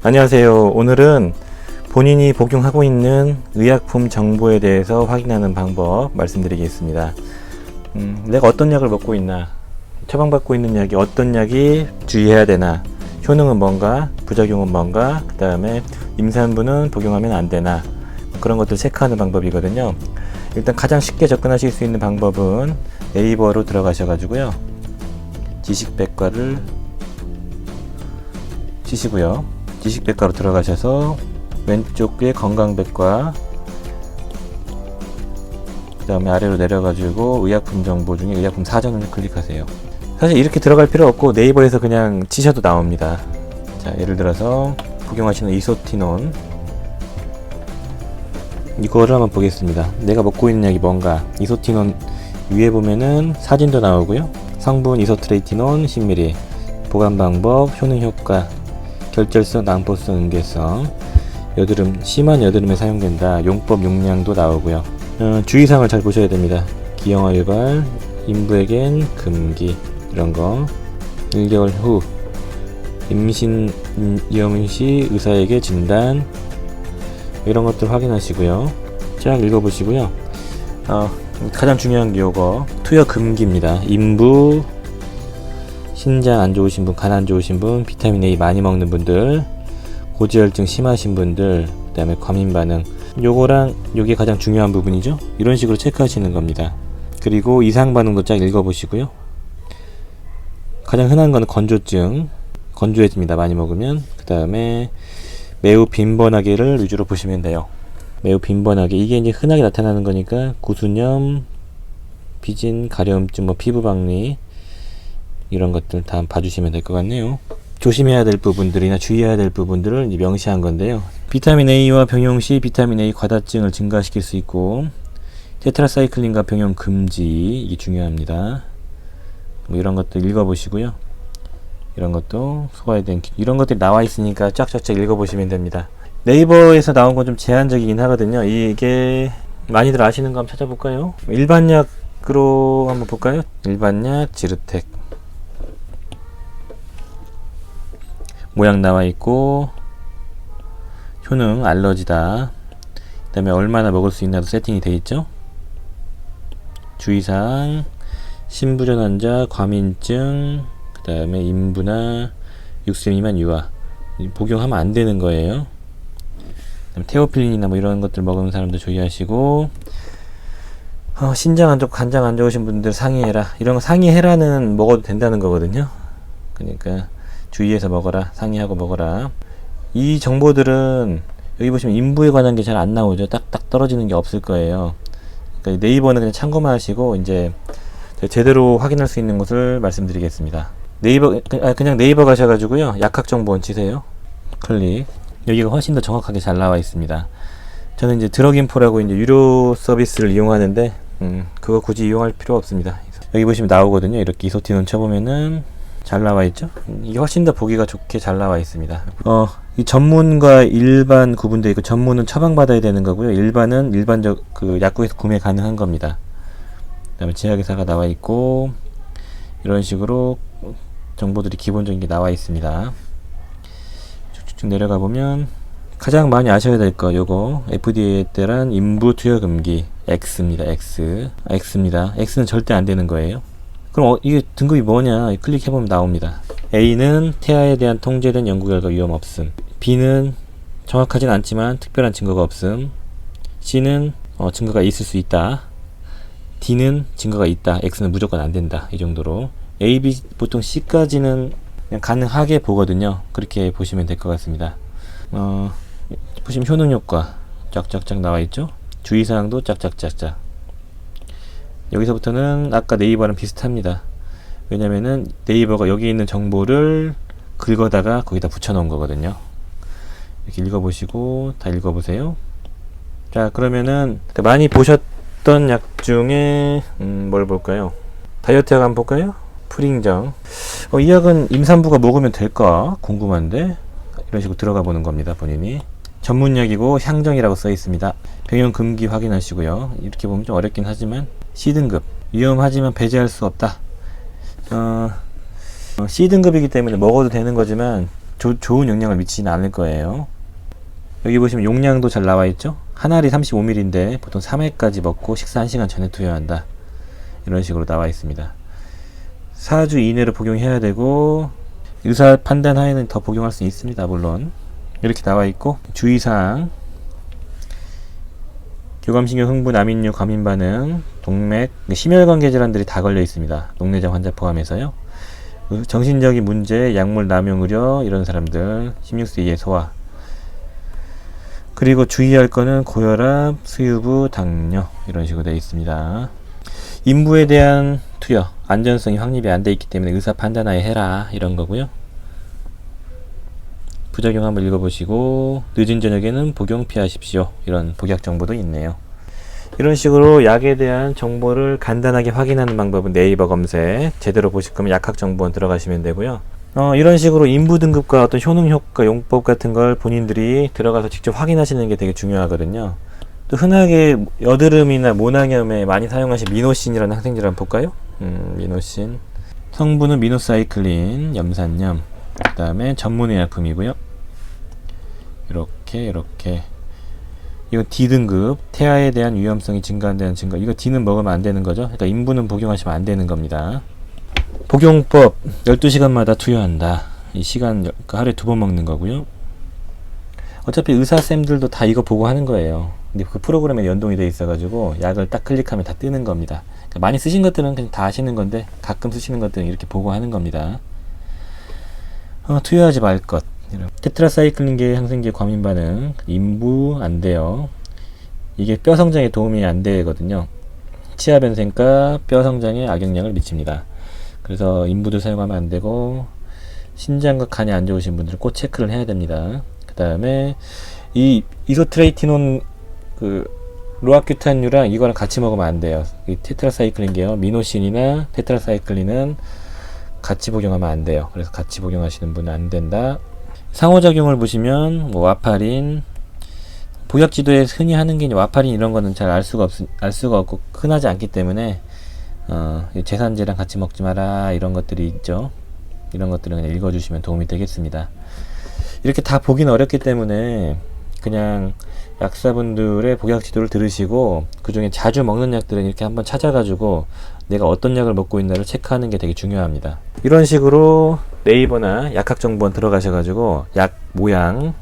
안녕하세요. 오늘은 본인이 복용하고 있는 의약품 정보에 대해서 확인하는 방법 말씀드리겠습니다. 음, 내가 어떤 약을 먹고 있나, 처방받고 있는 약이 어떤 약이 주의해야 되나, 효능은 뭔가, 부작용은 뭔가, 그 다음에 임산부는 복용하면 안 되나, 그런 것들 체크하는 방법이거든요. 일단 가장 쉽게 접근하실 수 있는 방법은 네이버로 들어가셔가지고요. 지식백과를 치시고요. 지식백과로 들어가셔서 왼쪽에 건강백과 그 다음에 아래로 내려가지고 의약품 정보 중에 의약품 사전을 클릭하세요. 사실 이렇게 들어갈 필요 없고 네이버에서 그냥 치셔도 나옵니다. 자, 예를 들어서 복용하시는 이소티논 이거를 한번 보겠습니다. 내가 먹고 있는 약이 뭔가 이소티논 위에 보면은 사진도 나오고요. 성분 이소트레이티논 10ml 보관 방법 효능 효과 결절성 난포성 응계성 여드름 심한 여드름에 사용된다 용법 용량도 나오고요. 어, 주의사항을 잘 보셔야 됩니다. 기형아 유발 인부에겐 금기 이런 거 1개월 후 임신 위험 시 의사에게 진단 이런 것들 확인하시고요. 쫙 읽어보시고요. 어, 가장 중요한 게 요거 투여 금기입니다. 인부 신장 안 좋으신 분, 간 안 좋으신 분, 비타민 A 많이 먹는 분들, 고지혈증 심하신 분들, 그 다음에 과민 반응. 요거랑 요게 가장 중요한 부분이죠. 이런 식으로 체크하시는 겁니다. 그리고 이상 반응도 쫙 읽어보시고요. 가장 흔한 거는 건조증, 건조해집니다. 많이 먹으면. 그 다음에 매우 빈번하게를 위주로 보시면 돼요. 매우 빈번하게 이게 이제 흔하게 나타나는 거니까 구수염, 비진, 가려움증, 뭐 피부 박리 이런 것들 다 봐주시면 될 것 같네요. 조심해야 될 부분들이나 주의해야 될 부분들을 명시한 건데요. 비타민 A와 병용 시 비타민 A 과다증을 증가시킬 수 있고 테트라사이클린과 병용 금지 이게 중요합니다. 뭐 이런 것도 읽어보시고요. 이런 것도 소화에 대한 기- 이런 것들이 나와 있으니까 쫙쫙쫙 읽어보시면 됩니다. 네이버에서 나온 건 좀 제한적이긴 하거든요. 이게 많이들 아시는 거 한번 찾아볼까요? 일반 약으로 한번 볼까요? 일반 약 지르텍 모양 나와 있고 효능 알러지다. 그 다음에 얼마나 먹을 수 있나도 세팅이 돼 있죠. 주의사항 신부전 환자 과민증 그 다음에 인부나 6세 미만 유아 이 복용하면 안 되는 거예요. 테오필린이나 뭐 이런 것들 먹는 사람들 주의하시고 어, 신장 안 좋고 간장 안 좋으신 분들 상의해라 이런 거 상의해라는 먹어도 된다는 거거든요. 그러니까 주의해서 먹어라 상의하고 먹어라. 이 정보들은 여기 보시면 인부에 관한 게 잘 안 나오죠. 딱딱 떨어지는 게 없을 거예요. 그러니까 네이버는 그냥 참고만 하시고 이제 제대로 확인할 수 있는 것을 말씀드리겠습니다. 네이버 그- 아, 그냥 네이버 가셔가지고요. 약학 정보원 치세요. 클릭. 여기가 훨씬 더 정확하게 잘 나와 있습니다. 저는 이제 드럭인포라고 이제 유료 서비스를 이용하는데 음, 그거 굳이 이용할 필요 없습니다. 여기 보시면 나오거든요. 이렇게 이소티논 쳐보면은 잘 나와 있죠? 이게 훨씬 더 보기가 좋게 잘 나와 있습니다. 어, 이 전문과 일반 구분되어 있고 전문은 처방받아야 되는 거고요. 일반은 일반적 그 약국에서 구매 가능한 겁니다. 그다음에 제약회사가 나와 있고 이런 식으로 정보들이 기본적인 게 나와 있습니다. 쭉쭉쭉 내려가 보면 가장 많이 아셔야 될 거 요거 FDA에 따른 인부 투여 금기 X입니다. X. X입니다. X는 절대 안 되는 거예요. 그럼 어, 이게 등급이 뭐냐? 클릭해보면 나옵니다. A는 태아에 대한 통제된 연구 결과 위험 없음. B는 정확하진 않지만 특별한 증거가 없음. C는 어, 증거가 있을 수 있다. D는 증거가 있다. X는 무조건 안 된다. 이 정도로. A, B 보통 C까지는 그냥 가능하게 보거든요. 그렇게 보시면 될 것 같습니다. 어, 보시면 효능 효과 쫙쫙쫙 나와 있죠? 주의사항도 쫙쫙쫙쫙 여기서부터는 아까 네이버랑 비슷합니다. 왜냐면은 네이버가 여기 있는 정보를 긁어다가 거기다 붙여놓은 거거든요. 이렇게 읽어보시고 다 읽어보세요. 자 그러면은 많이 보셨던 약 중에 음, 뭘 볼까요? 다이어트 약 한번 볼까요? 프링정. 어, 이 약은 임산부가 먹으면 될까 궁금한데 이런 식으로 들어가 보는 겁니다 본인이. 전문약이고 향정이라고 써 있습니다. 병용 금기 확인하시고요. 이렇게 보면 좀 어렵긴 하지만 C등급 위험하지만 배제할 수 없다. 어, 어, C등급이기 때문에 먹어도 되는 거지만 조- 좋은 영향을 미치지는 않을 거예요. 여기 보시면 용량도 잘 나와 있죠? 한 알이 35ml인데 보통 3회까지 먹고 식사 1시간 전에 투여한다. 이런 식으로 나와 있습니다. 4주 이내로 복용해야 되고 의사 판단 하에는 더 복용할 수 있습니다. 물론 이렇게 나와 있고 주의사항 교감신경 흥분, 암인류, 과민 반응, 동맥, 심혈관계 질환들이 다 걸려 있습니다. 녹내장 환자 포함해서요. 그 정신적인 문제, 약물 남용 의료 이런 사람들, 16세 이하 소아. 그리고 주의할 거는 고혈압, 수유부, 당뇨 이런 식으로 되어 있습니다. 인부에 대한 투여, 안전성이 확립이 안 돼 있기 때문에 의사 판단하에 해라 이런 거고요. 부작용 한번 읽어보시고 늦은 저녁에는 복용 피하십시오. 이런 복약 정보도 있네요. 이런 식으로 약에 대한 정보를 간단하게 확인하는 방법은 네이버 검색 제대로 보실 거면 약학 정보원 들어가시면 되고요. 어, 이런 식으로 인부 등급과 어떤 효능 효과 용법 같은 걸 본인들이 들어가서 직접 확인하시는 게 되게 중요하거든요. 또 흔하게 여드름이나 모낭염에 많이 사용하신 미노신이라는 항생제를 한번 볼까요? 음, 미노신 성분은 미노사이클린, 염산염 그 다음에 전문 의 약품이고요. 이렇게 이렇게. 이거 D등급 태아에 대한 위험성이 증가한다는 증거 이거 D는 먹으면 안 되는 거죠? 그러니까 인부는 복용하시면 안 되는 겁니다. 복용법 12시간마다 투여한다. 이 시간 여- 그 하루에 두 번 먹는 거고요. 어차피 의사쌤들도 다 이거 보고 하는 거예요. 근데 그 프로그램에 연동이 돼 있어 가지고 약을 딱 클릭하면 다 뜨는 겁니다. 그러니까 많이 쓰신 것들은 그냥 다 아시는 건데 가끔 쓰시는 것들은 이렇게 보고 하는 겁니다. 어, 투여하지 말 것. 테트라사이클린계 항생제 과민 반응 인부 안 돼요. 이게 뼈 성장에 도움이 안 되거든요. 치아 변생과 뼈 성장에 악영향을 미칩니다. 그래서 인부도 사용하면 안 되고 신장과 간이 안 좋으신 분들은 꼭 체크를 해야 됩니다. 그 다음에 이 이소트레이티논 그 로아큐탄유랑 이거랑 같이 먹으면 안 돼요. 이 테트라사이클린계요. 미노신이나 테트라사이클린은 같이 복용하면 안 돼요. 그래서 같이 복용하시는 분은 안 된다. 상호작용을 보시면 뭐 와파린 보약 지도에 흔히 하는 게 와파린 이런 거는 잘 알 수가 없 알 수가 없고 흔하지 않기 때문에 어, 이 제산제랑 같이 먹지 마라 이런 것들이 있죠. 이런 것들은 그냥 읽어주시면 도움이 되겠습니다. 이렇게 다 보기는 어렵기 때문에 그냥 약사분들의 복약 지도를 들으시고 그 중에 자주 먹는 약들은 이렇게 한번 찾아가지고 내가 어떤 약을 먹고 있나를 체크하는 게 되게 중요합니다. 이런 식으로 네이버나 약학정보원 들어가셔가지고 약 모양,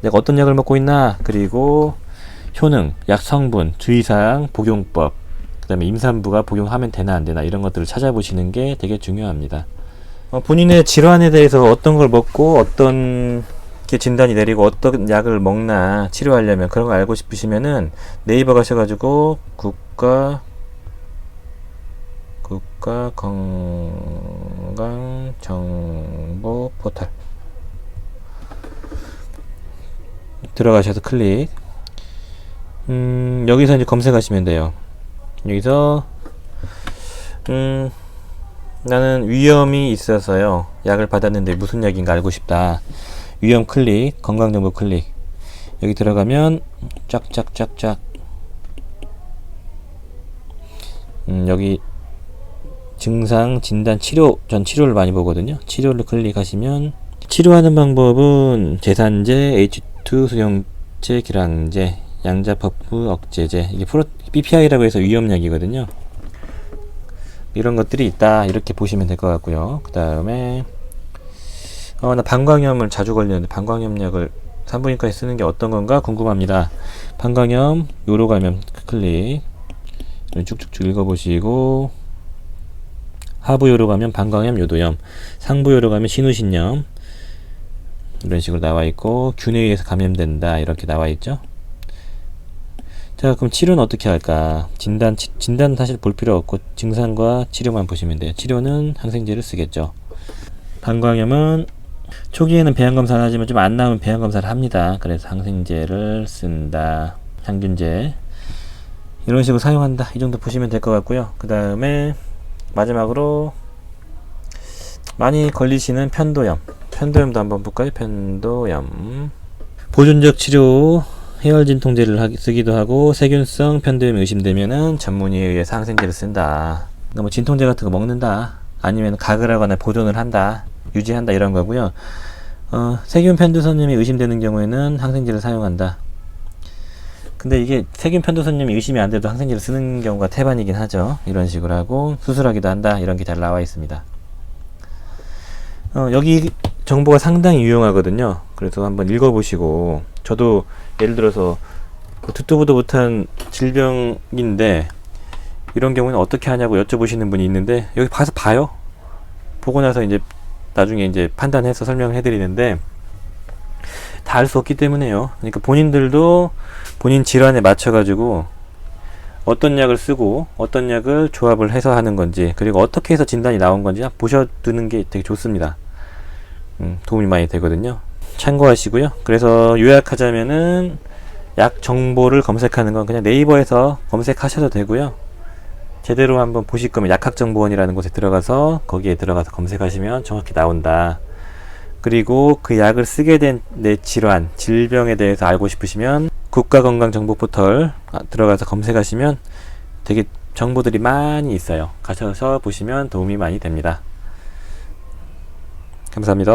내가 어떤 약을 먹고 있나, 그리고 효능, 약 성분, 주의사항, 복용법, 그 다음에 임산부가 복용하면 되나 안 되나 이런 것들을 찾아보시는 게 되게 중요합니다. 어, 본인의 질환에 대해서 어떤 걸 먹고 어떤 게 진단이 내리고 어떤 약을 먹나 치료하려면 그런 거 알고 싶으시면은 네이버 가셔가지고 국가 국가 건강 정보 포털. 들어가셔서 클릭. 음 여기서 이제 검색하시면 돼요. 여기서 음 나는 위험이 있어서요. 약을 받았는데 무슨 약인가 알고 싶다. 위험 클릭 건강정보 클릭. 여기 들어가면 쫙쫙쫙쫙. 음, 여기 증상 진단 치료 전 치료를 많이 보거든요. 치료를 클릭하시면 치료하는 방법은 제산제 H2 수용제 기량제 양자 퍼프 억제제. 이게 프로 BPI라고 해서 위험약이거든요. 이런 것들이 있다. 이렇게 보시면 될 것 같고요. 그 다음에 어, 나 방광염을 자주 걸리는데 방광염약을 산부인과에 쓰는 게 어떤 건가 궁금합니다. 방광염, 요로 감염 클릭. 쭉쭉쭉 읽어보시고 하부 요로 감염, 방광염, 요도염, 상부 요로 감염, 신우신염 이런 식으로 나와 있고 균에 의해서 감염된다 이렇게 나와 있죠. 자 그럼 치료는 어떻게 할까? 진단 치- 진단 사실 볼 필요 없고 증상과 치료만 보시면 돼요. 치료는 항생제를 쓰겠죠. 방광염은 초기에는 배양 검사를 하지만 좀 안 나오면 배양 검사를 합니다. 그래서 항생제를 쓴다. 항균제 이런 식으로 사용한다. 이 정도 보시면 될 것 같고요. 그 다음에 마지막으로 많이 걸리시는 편도염. 편도염도 한번 볼까요? 편도염. 보존적 치료 해열 진통제를 하- 쓰기도 하고 세균성 편도염이 의심되면은 전문의에 의해서 항생제를 쓴다. 뭐 진통제 같은 거 먹는다. 아니면 가글 하거나 보존을 한다. 유지한다 이런 거고요. 어, 세균 편도선염이 의심되는 경우에는 항생제를 사용한다. 근데 이게 세균 편도선염이 의심이 안 돼도 항생제를 쓰는 경우가 태반이긴 하죠. 이런 식으로 하고 수술하기도 한다. 이런 게 잘 나와 있습니다. 어, 여기 정보가 상당히 유용하거든요. 그래서 한번 읽어보시고 저도 예를 들어서 그 듣도 보도 못한 질병인데 이런 경우는 어떻게 하냐고 여쭤보시는 분이 있는데 여기 가서 봐요. 보고 나서 이제 나중에 이제 판단해서 설명을 해드리는데 다 알 수 없기 때문에요. 그러니까 본인들도 본인 질환에 맞춰가지고 어떤 약을 쓰고 어떤 약을 조합을 해서 하는 건지 그리고 어떻게 해서 진단이 나온 건지 보셔두는 게 되게 좋습니다. 음, 도움이 많이 되거든요. 참고하시고요. 그래서 요약하자면은 약 정보를 검색하는 건 그냥 네이버에서 검색하셔도 되고요. 제대로 한번 보실 거면 약학정보원이라는 곳에 들어가서 거기에 들어가서 검색하시면 정확히 나온다. 그리고 그 약을 쓰게 된 내 질환, 질병에 대해서 알고 싶으시면 국가건강정보 포털 아, 들어가서 검색하시면 되게 정보들이 많이 있어요. 가셔서 보시면 도움이 많이 됩니다. 감사합니다.